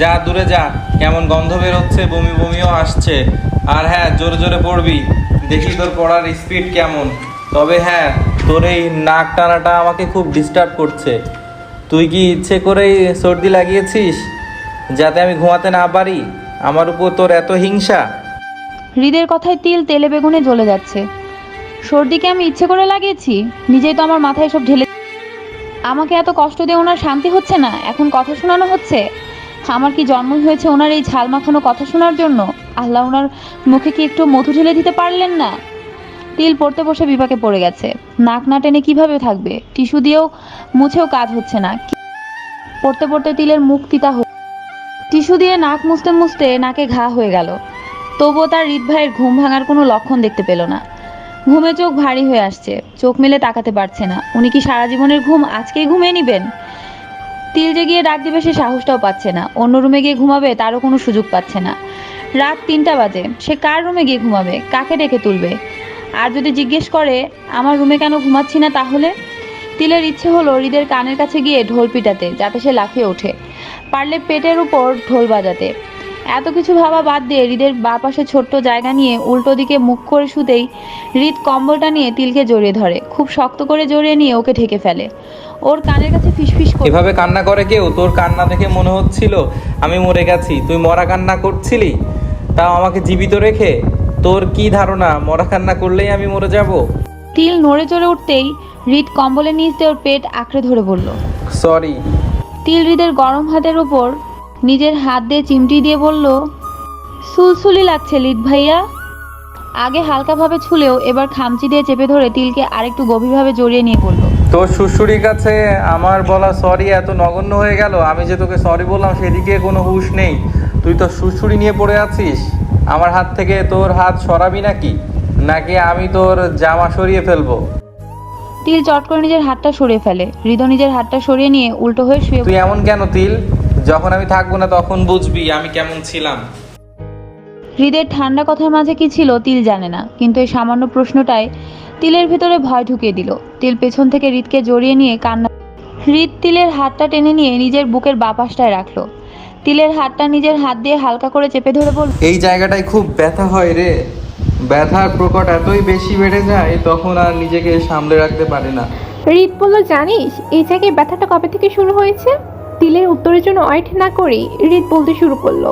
যা দূরে যা, কেমন গন্ধ বেরোচ্ছে, বমি বমিও আসছে। আর হ্যাঁ জোরে জোরে পড়বি, দেখি তোর পড়ার স্পিড কেমন। তবে হ্যাঁ তোর এই নাক টানাটা আমাকে খুব ডিস্টার্ব করছে। তুই কি ইচ্ছে করেই সর্দি লাগিয়েছিস? যাতে আমি ঘুমাতে না পারি? আমার উপর তোর এত হিংসা। হৃদের কথায় তিল তেলে বেগুনে জ্বলে যাচ্ছে। সর্দিকে আমি ইচ্ছে করে লাগিয়েছি, নিজেই তো আমার মাথায় সব ঢেলে আমাকে এত কষ্ট দিয়ে ওনার শান্তি হচ্ছে না? এখন কথা শোনানো হচ্ছে? আমার কি জন্মই হয়েছে ওনার এই ঝাল মাখানো কথা শোনার জন্য? আল্লাহ ওনার মুখে কি একটু মধু ঢেলে দিতে পারলেন না? তিল পড়তে বসে বিপাকে পড়ে গেছে। নাক না টেনে কীভাবে থাকবে? টিস্যু দিয়েও মুছেও কাজ হচ্ছে না। পড়তে পড়তে তিলের মুখ তিতা টিস্যু দিয়ে নাক মুছতে মুছতে নাকে ঘা হয়ে গেল। তবুও তার হৃদ ভাইয়ের ঘুম ভাঙার কোনো লক্ষণ দেখতে পেল না। ঘুমে চোখ ভারী হয়ে আসছে। চোখ মেলে তাকাতে পারছে না। উনি কি সারা জীবনের ঘুম আজকেই ঘুমিয়ে নিবেন? তিল গিয়ে ডাক দিবে সে সাহসটাও পাচ্ছে না। অন্য রুমে গিয়ে ঘুমাবে তারও কোনো সুযোগ পাচ্ছে না। রাত তিনটা বাজে। সে কার রুমে গিয়ে ঘুমাবে? কাকে ডেকে তুলবে? আর যদি জিজ্ঞেস করে, আমার রুমে কেন ঘুমাচ্ছি না তাহলে? তিলের ইচ্ছে হলো হৃদের কানের কাছে গিয়ে ঢোল পিটাতে, যাতে সে লাফিয়ে ওঠে। পারলে পেটের উপর ঢোল বাজাতে। এত কিছু ভাবা বাদ দিয়ে হৃদের বা পাশে ছোট্ট জায়গা নিয়ে উল্টো দিকে মুখ করে শুতেই হৃদ কম্বলটা নিয়ে তিলকে জড়িয়ে ধরে। খুব শক্ত করে জড়িয়ে নিয়ে ওকে ঢেকে ফেলে। ওর কানের কাছে ফিসফিস করে। এভাবে কান্না করে কেউ? তোর কান্না দেখে মনে হচ্ছিল আমি মরে গেছি তুই মরা কান্না করছিলি? তাও আমাকে জীবিত রেখে? তোর কি ধারণা? মরা কান্না করলেই আমি মরে যাব? তিল নড়ে চড়ে উঠতেই হৃদ কম্বলের নিচ দিয়ে ওর পেট আঁকড়ে ধরে বলল সরি। তিল হৃদের গরম হাতের ওপর নিজের হাত দিয়ে চিমটি দিয়ে বলল সুলসুলি লাগছে লিদ ভাইয়া। আগে হালকাভাবে ছুলেও এবার খামচি দিয়ে চেপে ধরে তিলকে আরেকটু গভীরভাবে জড়িয়ে নিয়ে বলল তোর শ্বশুরির কাছে আমার বলা সরি এত নগণ্য হয়ে গেল। আমি যে তোকে সরি বললাম সেদিকে কোনো হুশ নেই। তুই তো শ্বশুরি নিয়ে পড়ে আছিস। আমার হাত থেকে তোর হাত সরাবি নাকি? নাকি আমি তোর জামা সরিয়ে ফেলব? তিল চট করে নিজের হাতটা সরিয়ে ফেলে। হৃদ নিজের হাতটা সরিয়ে নিয়ে উল্টো হয়ে শুয়ে তুই এমন কেন তিল? যখন আমি থাকব না তখন বুঝবি আমি কেমন ছিলাম। হৃদের ঠান্ডা কথার মাঝে কি ছিল তিল জানে না। কিন্তু এই সামান্য প্রশ্নটায় তিলের ভেতরে ভয় ঢুকিয়ে দিল। তিল পেছন থেকে হৃদকে জড়িয়ে নিয়ে কান্না হৃদ তিলের হাতটা টেনে নিয়ে নিজের বুকের বাপাসটায় রাখল। তিলের হাতটা নিজের হাত দিয়ে হালকা করে চেপে ধরে বলল এই জায়গাটায় খুব ব্যথা হয় রে। ব্যথার প্রকট এতই বেশি বেড়ে যায় তখন আর নিজেকে সামলে রাখতে পারে না। রিত বলল জানিস এই জায়গায় ব্যথাটা কবে থেকে শুরু হয়েছে? তিলের উত্তরের জন্য ওয়েট না করেই রিত বলতে শুরু করল।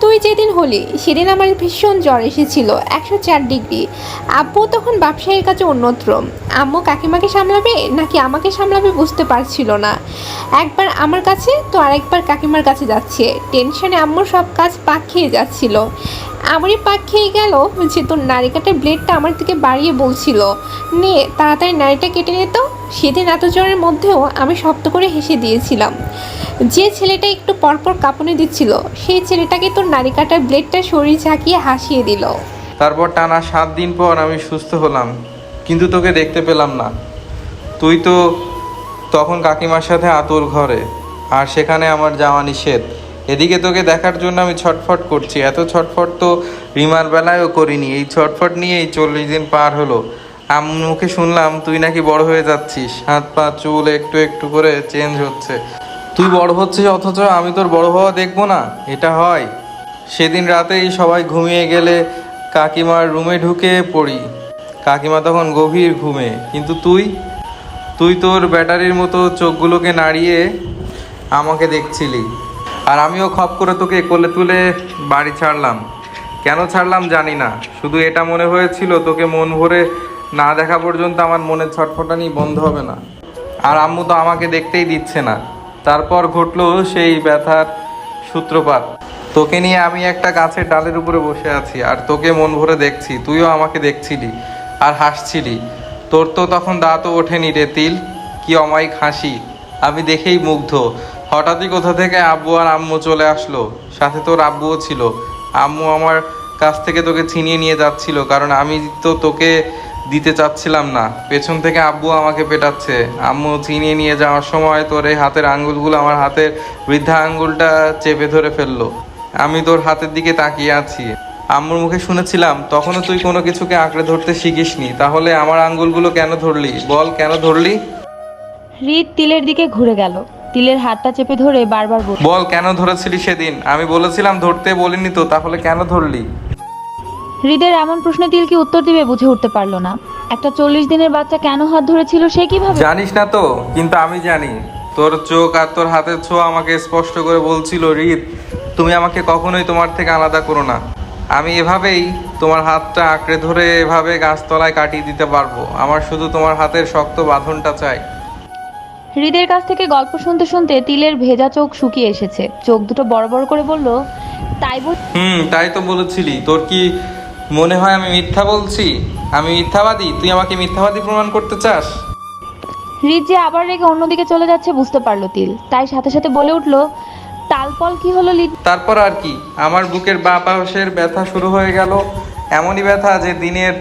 তুই যেদিন হলি, সেদিন আমার ভীষণ জ্বর এসেছিল, একশো চার ডিগ্রি। আব্বু তখন ব্যবসায়ীর কাছে অন্যত্র। আম্মু কাকিমাকে সামলাবে, নাকি আমাকে সামলাবে বুঝতে পারছিল না। একবার আমার কাছে, তো আরেকবার কাকিমার কাছে যাচ্ছে। টেনশনে আম্মুর সব কাজ পাক খেয়ে যাচ্ছিল। আমারই পাক খেয়ে গেল। যে তোর নারী কাটার ব্লেডটা আমার থেকে বাড়িয়ে বলছিল। নে, তাড়াতাড়ি নারীটা কেটে নিত সেদিন এত জ্বরের মধ্যেও আমি শব্দ করে হেসে দিয়েছিলাম। যে ছেলেটা একটু পরপর কাঁপুনি দিচ্ছিল, সেই ছেলেটাকে তোর নারী কাটার ব্লেডটা শরীর ঝাঁকিয়ে হাসিয়ে দিল। তারপর টানা সাত দিন পর আমি সুস্থ হলাম, কিন্তু তোকে দেখতে পেলাম না। তুই তো তখন কাকিমার সাথে আতর ঘরে, আর সেখানে আমার যাওয়া নিষেধ। এদিকে তোকে দেখার জন্য আমি ছটফট করছি। এত ছটফট তো রিমার বেলায়ও করিনি। এই ছটফট নিয়েই চল্লিশ দিন পার হলো। মুখে শুনলাম তুই নাকি বড় হয়ে যাচ্ছিস। হাত, পা, চুল একটু একটু করে চেঞ্জ হচ্ছে। তুই বড় হচ্ছিস অথচ আমি তোর বড় হওয়া দেখব না। এটা হয়। সেদিন রাতেই সবাই ঘুমিয়ে গেলে কাকিমার রুমে ঢুকে পড়ি। কাকিমা তখন গভীর ঘুমে। কিন্তু তুই? তুই তোর ব্যাটারির মতো চোখগুলোকে নাড়িয়ে আমাকে দেখছিলি। আর আমিও খপ করে তোকে কোলে তুলে বাড়ি ছাড়লাম। কেন ছাড়লাম জানি না। শুধু এটা মনে হয়েছিল তোকে মন ভরে না দেখা পর্যন্ত আমার মনের ছটফটানি বন্ধ হবে না। আর আম্মু তো আমাকে দেখতেই দিচ্ছে না। তারপর ঘটলো সেই ব্যথার সূত্রপাত। তোকে নিয়ে আমি একটা গাছের ডালের উপরে বসে আছি আর তোকে মন ভরে দেখছি। তুইও আমাকে দেখছিলি আর হাসছিলি। তোর তো তখন দাঁতও ওঠেনি রে তিল। কি অমায়িক হাসি। আমি দেখেই মুগ্ধ। হঠাৎই কোথা থেকে আব্বু আর আম্মু চলে আসলো? সাথে তোর আব্বুও ছিল। আম্মু আমার কাছ থেকে তোকে ছিনিয়ে নিয়ে যাচ্ছিল, কারণ আমি তো তোকে দিতে চাচ্ছিলাম না। পেছন থেকে আব্বু আমাকে পেটাচ্ছে। আম্মু ছিনিয়ে নিয়ে যাওয়ার সময় তোর এই হাতের আঙ্গুলগুলো আমার হাতের বৃদ্ধা আঙ্গুলটা চেপে ধরে ফেলল। আমি তোর হাতের দিকে তাকিয়ে আছি। আম্মুর মুখে শুনেছিলাম, তখনও তুই কোনো কিছুকে আঁকড়ে ধরতে শিখিসনি। তাহলে আমার আঙ্গুলগুলো কেন ধরলি? বল, কেন ধরলি? হৃদ তিলের দিকে ঘুরে গেল। তিলের হাতটা চেপে ধরে বারবার বলল বল কেন ধরেছিলি সেদিন? আমি বলেছিলাম ধরতে বলিনি তো তাহলে কেন ধরলি? হৃদের এমন প্রশ্নে তিল কি উত্তর দিবে বুঝে উঠতে পারল না। একটা চল্লিশ দিনের বাচ্চা কেন হাত ধরেছিল সে কীভাবে? জানিস না তো কিন্তু আমি জানি। তোর চোখ আর তোর হাতের ছোঁয়া আমাকে স্পষ্ট করে বলছিল রিত তুমি আমাকে কখনোই তোমার থেকে আলাদা করো না। আমি এভাবেই তোমার হাতটা আঁকড়ে ধরে এভাবে গাছতলায় কাটিয়ে দিতে পারব। আমার শুধু তোমার হাতের শক্ত বাঁধনটা চাই। হৃদের কাছ থেকে গল্প শুনতে শুনতে তিলের ভেজা চোখ শুকিয়ে এসেছে। চোখ দুটো বড় বড় করে বলল তাই বল হুম তাই তো বলেছিলি। তোর কি মনে হয় আমি মিথ্যা বলছি? আমি মিথ্যাবাদী? তুই আমাকে মিথ্যাবাদী প্রমাণ করতে চাস? হৃদ যে আবার রেগে অন্যদিকে চলে যাচ্ছে বুঝতে পারল তিল। তাই সাথে সাথে বলে উঠল তালপল কি হলো লিড তারপর আর কি? আমার বুকের বাঁ পাশের ব্যথা শুরু হয়ে গেল। এমনই ব্যথা যে দিনের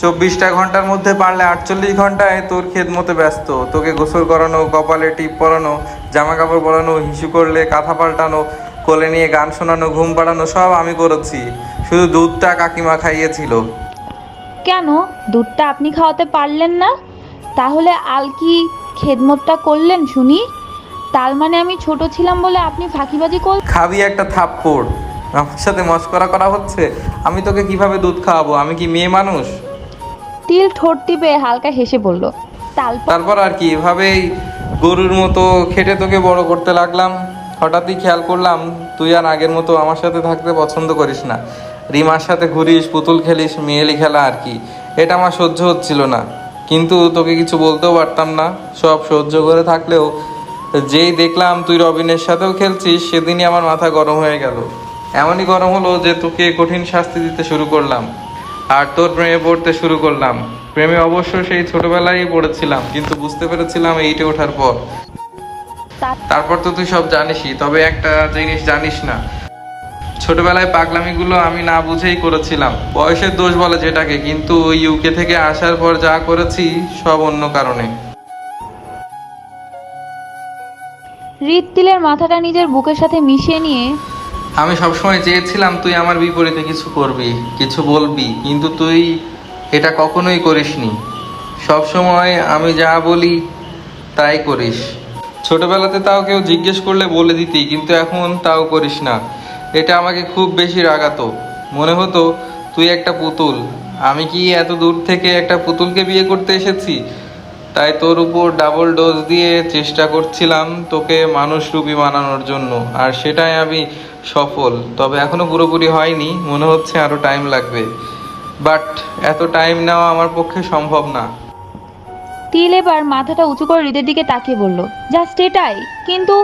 চব্বিশটা ঘণ্টার মধ্যে পারলে আটচল্লিশ ঘন্টায় তোর খেদমতে ব্যস্ত। তোকে গোসল করানো কপালে টিপ পরানো জামা কাপড় পরানো হিসু করলে কাঁথা পাল্টানো কোলে নিয়ে গান শোনানো ঘুম পাড়ানো সব আমি করেছি। শুধু দুধটা কাকিমা খাইয়েছিল। কেন? দুধটা আপনি খাওয়াতে পারলেন না? তাহলে আলকি খেদমতটা করলেন শুনি? তার মানে আমি ছোট ছিলাম বলে আপনি ফাঁকিবাজি কর খাবি একটা থাপ্পড়। আমার সাথে মস্করা করা হচ্ছে। আমি তোকে কীভাবে দুধ খাওয়াবো? আমি কি মেয়ে মানুষ? তিল ঠোঁট টিপে হালকা হেসে বলল তারপর আর কি, এভাবেই গরুর মতো খেটে তোকে বড় করতে লাগলাম। হঠাৎই খেয়াল করলাম, তুই আর আগের মতো আমার সাথে থাকতে পছন্দ করিস না। রিমার সাথে ঘুরিস, পুতুল খেলিস, মেয়েলি খেলা আর কি। এটা আমার সহ্য হচ্ছিল না। কিন্তু তোকে কিছু বলতেও পারতাম না। সব সহ্য করে থাকলেও যেই দেখলাম তুই রবিনের সাথেও খেলছিস, সেদিনই আমার মাথা গরম হয়ে গেল। এমনই গরম হলো যে তোকে কঠিন শাস্তি দিতে শুরু করলাম। আর তোর প্রেমে পড়তে শুরু করলাম। প্রেমে অবশ্য সেই ছোটবেলায় পড়েছিলাম, কিন্তু বুঝতে পেরেছিলাম এইটে ওঠার পর। তারপর তো তুই সব জানিসই, তবে একটা জিনিস জানিস না। ছোটবেলায় পাগলামিগুলো আমি না বুঝেই করেছিলাম। বয়সের দোষ বলে যেটাকে, কিন্তু ইউকে থেকে আসার পর যা করেছি, সব অন্য কারণে। হৃদ মাথাটা নিজের বুকের সাথে মিশিয়ে নিয়ে আমি সবসময় চেয়েছিলাম তুই আমার বিপরীতে কিছু করবি, কিছু বলবি, কিন্তু তুই এটা কখনোই করিসনি। সবসময় আমি যা বলি তাই করিস। ছোটবেলাতে তাও কেউ জিজ্ঞেস করলে বলে দিতি, কিন্তু এখন তাও করিস না। এটা আমাকে খুব বেশি রাগাতো। মনে হতো, তুই একটা পুতুল, আমি কি এত দূর থেকে একটা পুতুলকে বিয়ে করতে এসেছি? তাই তোর উপর ডাবল ডোজ দিয়ে চেষ্টা করছিলাম তোকে মানুষরূপী বানানোর জন্য আর সেটাই আমি সফল। তবে এখনও পুরোপুরি হয়নি মনে হচ্ছে আরও টাইম লাগবে। বাট এত টাইম নেওয়া আমার পক্ষে সম্ভব না। তিল এবার মাথাটা উঁচু করে হৃদের দিকে তাকিয়ে বলল জাস্ট এটাই কিন্তু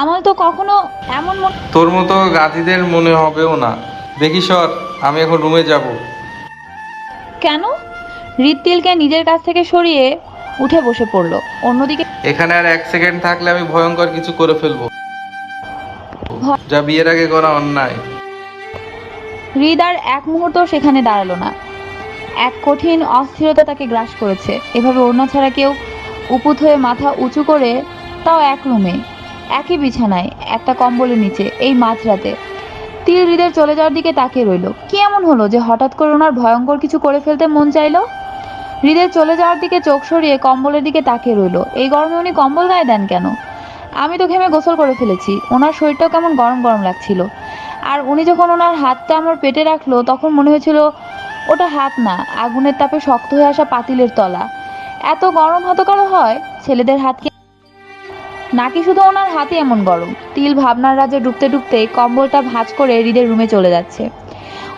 আমার তো কখনো এমন তোর মতো গাধিদের মনে হবেও না। দেখি সর আমি এখন রুমে যাব। কেন? হৃদ তিলকে নিজের কাছ থেকে সরিয়ে উঠে বসে পড়ল। অন্যদিকে এখানে আর এক সেকেন্ড থাকলে আমি ভয়ঙ্কর কিছু করে ফেলব। যা বিয়ের আগে করা অন্যায়। হৃদ আর এক মুহূর্ত সেখানে দাঁড়াল না। এক কঠিন অস্থিরতা তাকে গ্রাস করেছে। এভাবে অন্য ছাড়া কেউ উপুত হয়ে মাথা উঁচু করে তাও এক রুমে একই বিছানায় একটা কম্বলের নিচে এই মাঝরাতে। তিল হৃদের চলে যাওয়ার দিকে তাকিয়ে রইল। কি এমন হলো যে হঠাৎ করে ওনার ভয়ঙ্কর কিছু করে ফেলতে মন চাইলো? হৃদের চলে যাওয়ার দিকে চোখ সরিয়ে কম্বলের দিকে তাকিয়ে রইল। এই গরমে উনি কম্বল গায়ে দেন কেন? আমি তো ঘেমে গোসল করে ফেলেছি। ওনার শরীরটাও কেমন গরম গরম লাগছিল। আর উনি যখন ওনার হাতটা আমার পেটে রাখল, তখন মনে হয়েছিল ওটা হাত না, আগুনের তাপে শক্ত হয়ে আসা পাতিলের তলা। এত গরম হাত কারও হয়? ছেলেদের হাত কি নাকি শুধু ওনার হাতে এমন গরম? তিল ভাবনার রাজে ডুবতে ডুবতে কম্বলটা ভাঁজ করে হৃদের রুমে চলে যাচ্ছে।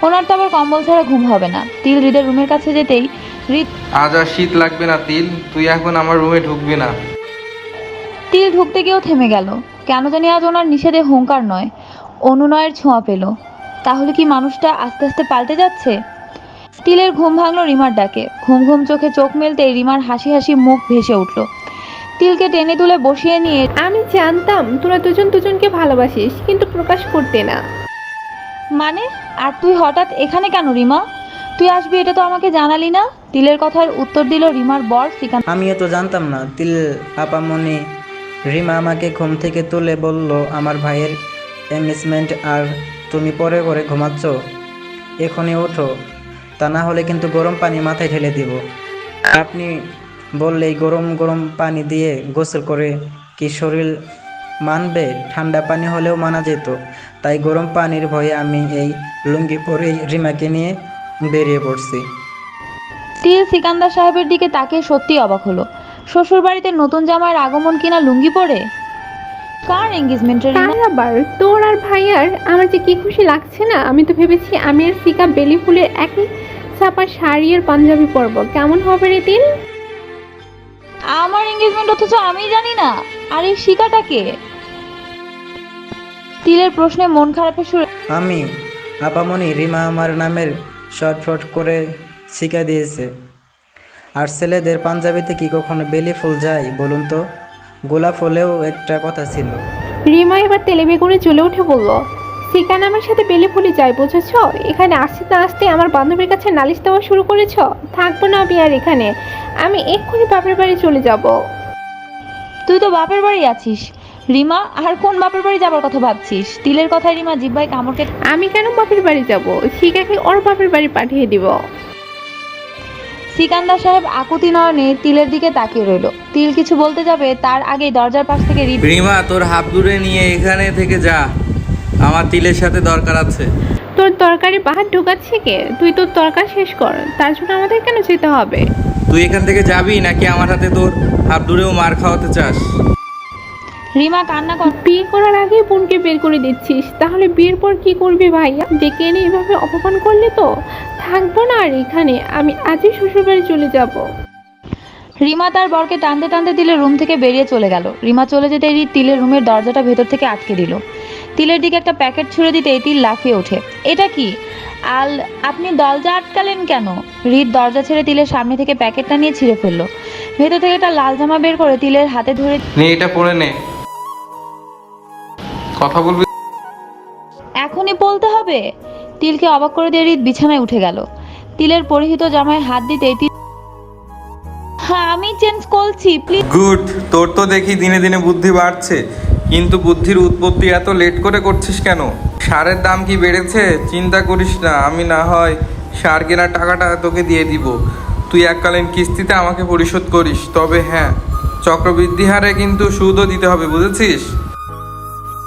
ওনার তো আবার কম্বল ছাড়া ঘুম হবে না। তিল হৃদের রুমের কাছে যেতেই আজ আর শীত লাগবে না তিল। তুই এখন আমার রুমে ঢুকবি না। তিল ঢুকতে গিয়েও থেমে গেল। কেন জানি আজ ওনার নিষেধে হুঙ্কার নয়। অনুনয়ের ছোঁয়া পেল। তাহলে কি মানুষটা আস্তে আস্তে পাল্টে যাচ্ছে? তিলের ঘুম ভাঙলো রিমার ডাকে। ঘুম ঘুম চোখে চোখ মেলতেই রিমার হাসি হাসি মুখ ভেসে উঠল। তিলকে টেনে তুলে বসিয়ে নিয়ে আমি জানতাম তোরা দুজন দুজনকে ভালোবাসিস কিন্তু প্রকাশ করতে না। মানে? আর তুই হঠাৎ এখানে কেন রিমা? তুই আসবি এটা তো আমাকে জানালি না? তিলের কথার উত্তর দিল রিমার বর শ্রীকান্ত আমিও তো জানতাম না। তিল আপামনি রিমা আমাকে ঘুম থেকে তুলে বলল, আমার ভাইয়ের এঙ্গেজমেন্ট আর তুমি পরে পরে ঘুমাচ্ছ। এখনই ওঠো। তা না হলে কিন্তু গরম পানি মাথায় ঢেলে দিব। আপনি বললেই গরম গরম পানি দিয়ে গোসল করে কি শরীর মানবে? ঠান্ডা পানি হলেও মানা যেত। তাই গরম পানির ভয়ে আমি এই লুঙ্গি পরেই রিমাকে নিয়ে বেরিয়ে পড়ছি। তিল সিকান্দার সাহেবের দিকে তাকিয়ে সত্যি অবাক হলো। শ্বশুর বাড়িতে নতুন জামাইয়ের আগমন কিনা লুঙ্গি পরে? কার এঙ্গেজমেন্টের কার আবার তোর আর ভাইয়ার আমার যে কি খুশি লাগছে না আমি তো ভেবেছি আমি আর ফিকা বেলি ফুলের একই চাপা শাড়ি আর পাঞ্জাবি পরবো। কেমন হবে রে তিল? আমার এঙ্গেজমেন্ট অথচ আমি জানি না। আর এই শিকাটাকে তিলের প্রশ্নে মন খারাপের সুরে আমি আপামনি রিমা আমার নামের শর্টফট করে শিখা দিয়েছে। আর ছেলেদের পাঞ্জাবিতে কি কখনো বেলি ফুল যায় বলুন তো? গোলাপ ফুলেও একটা কথা ছিল। রিমা এবার তেলে বেগুনে চলে উঠে বলল সিকান আমার সাথে বেলি ফুলে যাই বুঝেছ? এখানে আসতে না আসতে আমার বান্ধবীর কাছে নালিশ দেওয়া শুরু করেছ? থাকব না আমি আর এখানে। আমি এক্ষুনি বাপের বাড়ি চলে যাব। তুই তো বাপের বাড়ি আছিস। রিমা আর কোন বাপের বাড়ি যাবার কথা ভাবছিস? তিলের কথায় রিমা জিব্বাই কামড়কে আমি কেন বাপের বাড়ি যাব? শিকাকে ওর বাপের বাড়ি পাঠিয়ে দিব। সিকান্দার সাহেব আকুতি নয়নে তিলের দিকে তাকিয়ে রইল। তিল কিছু বলতে যাবে তার আগেই দরজার পাশ থেকে রিমা তোর হাত দূরে নিয়ে এখানে থেকে যা। আমার তিলের সাথে দরকার আছে। তোর তরকারি পাহাড় ঢুকাচ্ছে কে? তুই তোর তরকার শেষ কর। তার জন্য আমাদের কেন যেতে হবে? তুই এখান থেকে যাবি নাকি আমার হাতে তোর হাত দূরেও মার খাওয়াতে চাস? রিমা কান্না কর। বিয়ে করার আগেই বোনকে বের করে দিচ্ছিস। তাহলে বিয়ের পর কি করবি ভাইয়া? ডেকে এনে এভাবে অপমান করলে তো? থাকব না আর এখানে। আমি আজই শ্বশুরবাড়ি চলে যাব। রিমা তার বরকে টানতে টানতে তিলের রুম থেকে বেরিয়ে চলে গেল। রিমা চলে যেতে রিদ তিলের রুমের দরজাটা ভেতর থেকে আটকে দিল। তিলের দিকে একটা প্যাকেট ছুঁড়ে দিতে তিল লাফিয়ে ওঠে। এটা কি? আল আপনি দরজা আটকালেন কেন? রিদ দরজা ছেড়ে তিলের সামনে থেকে প্যাকেটটা নিয়ে ছিঁড়ে ফেলল। ভেতর থেকে একটা লাল জামা বের করে তিলের হাতে ধরে নে এটা পরে নে। কথা বলবি? এখনই বলতে হবে? তিলকে অবাক করে দিয়ে রিদ বিছানায় উঠে গেল। তিলের পরিহিত জামায় হাত দিতেই তিল হ্যাঁ আমি চেঞ্জ করছি প্লিজ গুড তোর তো দেখি দিনে দিনে বুদ্ধি বাড়ছে। কিন্তু বুদ্ধির উৎপত্তি এত লেট করে করছিস কেন? সারের দাম কি বেড়েছে? চিন্তা করিস না আমি না হয় সার কেনার টাকাটা তোকে দিয়ে দিব। তুই এককালীন কিস্তিতে আমাকে পরিশোধ করিস তবে হ্যাঁ চক্রবৃদ্ধি হারে কিন্তু সুদও দিতে হবে বুঝেছিস?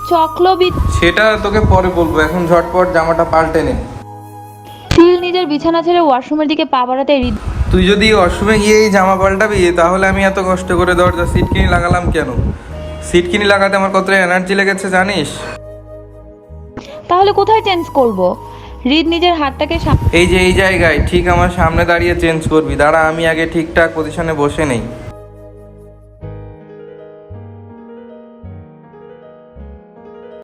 চক্রবিদ সেটা তোকে পরে বলব এখন ঝটপট জামাটা পাল্টে নে। তিল নিজের বিছানা ছেড়ে ওয়াশরুমের দিকে পা বাড়াতে তুই যদি অসমে গিয়ে এই জামা পাল্টাবি তাহলে আমি এত কষ্ট করে দরজা সিটকিনি লাগালাম কেন? সিটকিনি লাগাতে আমার কতটা এনার্জি লেগেছে জানিস? তাহলে কোথায় চেঞ্জ করব? রিদ নিজের হাতটাকে সাম- এই যে এই জায়গায় ঠিক আমার সামনে দাঁড়িয়ে চেঞ্জ করবি। দাঁড়া আমি আগে ঠিকঠাক পজিশনে বসে নেই।